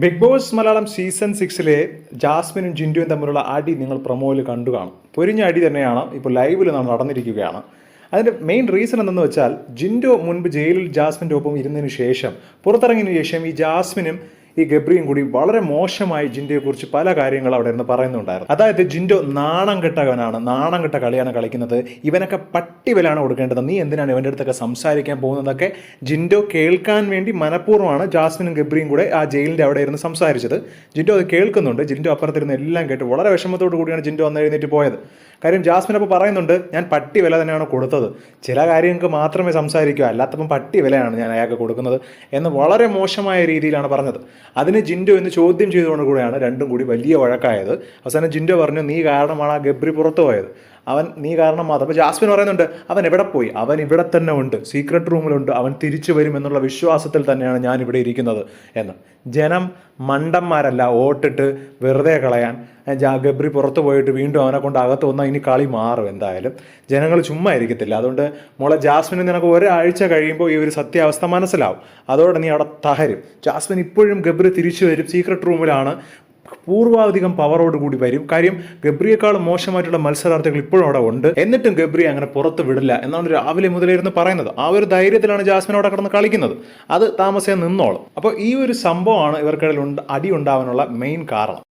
Big boss Malayalam season സിക്സിലെ ജാസ്മിനും ജിൻഡുവും തമ്മിലുള്ള അടി നിങ്ങൾ പ്രൊമോയിൽ കണ്ടു കാണും. പൊരിഞ്ഞ അടി തന്നെയാണ് ഇപ്പോൾ ലൈവിൽ നാം നടന്നിരിക്കുകയാണ്. അതിന്റെ മെയിൻ റീസൺ എന്തെന്ന് വെച്ചാൽ ജിൻഡോ മുൻപ് ജയിലിൽ ജാസ്മിന്റെ ഒപ്പം ഇരുന്നതിന് ശേഷം പുറത്തിറങ്ങിയതിനു ശേഷം ഈ ജാസ്മിനും ഈ ഗബ്രിയും കൂടി വളരെ മോശമായി ജിൻഡോയെ കുറിച്ച് പല കാര്യങ്ങൾ അവിടെ നിന്ന് പറയുന്നുണ്ടായിരുന്നു. അതായത് ജിൻഡോ നാണം കെട്ടവനാണ്. നാണം കെട്ട കളിയാണ് കളിക്കുന്നത്. ഇവനൊക്കെ പട്ടി വിലാണ് കൊടുക്കേണ്ടത്. നീ എന്തിനാണ് ഇവന്റെ അടുത്തൊക്കെ സംസാരിക്കാൻ പോകുന്നതൊക്കെ ജിൻഡോ കേൾക്കാൻ വേണ്ടി മനഃപൂർവമാണ് ജാസ്മിനും ഗബ്രിയും കൂടെ ആ ജയിലിന്റെ അവിടെ ഇരുന്ന് സംസാരിച്ചത്. ജിൻഡോ അത് കേൾക്കുന്നുണ്ട്. ജിൻഡോ അപ്പുറത്തിരുന്ന് എല്ലാം കേട്ട് വളരെ വിഷമത്തോടു കൂടിയാണ് ജിൻഡോ വന്ന് എഴുന്നേറ്റ് പോയത്. കാര്യം ജാസ്മിൻ അപ്പോൾ പറയുന്നുണ്ട് ഞാൻ പട്ടി വില തന്നെയാണ് കൊടുത്തത്. ചില കാര്യങ്ങൾക്ക് മാത്രമേ സംസാരിക്കൂ. അല്ലാത്തപ്പം പട്ടി വിലയാണ് ഞാൻ അയാൾക്ക് കൊടുക്കുന്നത്. എന്ന് വളരെ മോശമായ രീതിയിലാണ് പറഞ്ഞത്. അതിന് ജിൻഡോ എന്ന് ചോദ്യം ചെയ്തുകൊണ്ട് കൂടെയാണ് രണ്ടും കൂടി വലിയ വഴക്കായത്. അവസാനം ജിൻഡോ പറഞ്ഞു നീ കാരണമാണ് ആ ഗബ്രി പുറത്തു പോയത്. അവൻ നീ കാരണം മാത്രം. അപ്പോൾ ജാസ്മിൻ പറയുന്നുണ്ട് അവൻ എവിടെ പോയി? അവൻ ഇവിടെ തന്നെ ഉണ്ട്. സീക്രട്ട് റൂമിലുണ്ട് അവൻ തിരിച്ചു വരും എന്നുള്ള വിശ്വാസത്തിൽ തന്നെയാണ് ഞാൻ ഇവിടെ ഇരിക്കുന്നത്. എന്ന്. ജനം മണ്ടന്മാരല്ല ഓട്ടിട്ട് വെറുതെ കളയാൻ. ഗബ്രി പുറത്തു പോയിട്ട് വീണ്ടും അവനെ കൊണ്ട് അകത്ത് വന്നാൽ ഇനി കളി മാറും എന്തായാലും. ജനങ്ങൾ ചുമ്മാ ഇരിക്കത്തില്ല. അതുകൊണ്ട് മോളെ ജാസ്മിന് നിനക്ക് ഒരാഴ്ച കഴിയുമ്പോൾ ഈ ഒരു സത്യാവസ്ഥ മനസ്സിലാവും. അതോടെ നീ അവിടെ തകരും. ജാസ്മിൻ ഇപ്പോഴും ഗബ്രി തിരിച്ചു വരും. സീക്രട്ട് റൂമിലാണ് പൂർവാധികം പവറോട് കൂടി വരും. കാര്യം ഗബ്രിയേക്കാളും മോശമായിട്ടുള്ള മത്സരാർത്ഥികൾ ഇപ്പോഴും അവിടെ ഉണ്ട്. എന്നിട്ടും ഗബ്രി അങ്ങനെ പുറത്ത് വിടില്ല എന്നാണ് രാവിലെ മുതലേ ഇരുന്ന് പറയുന്നത്. ആ ഒരു ധൈര്യത്തിലാണ് ജാസ്മിൻ അവിടെ കിടന്ന് കളിക്കുന്നത്. അത് താമസിയാൻ നിന്നോളും. അപ്പോൾ ഈ ഒരു സംഭവമാണ് ഇവർക്കിടയിൽ അടി ഉണ്ടാവാനുള്ള മെയിൻ കാരണം.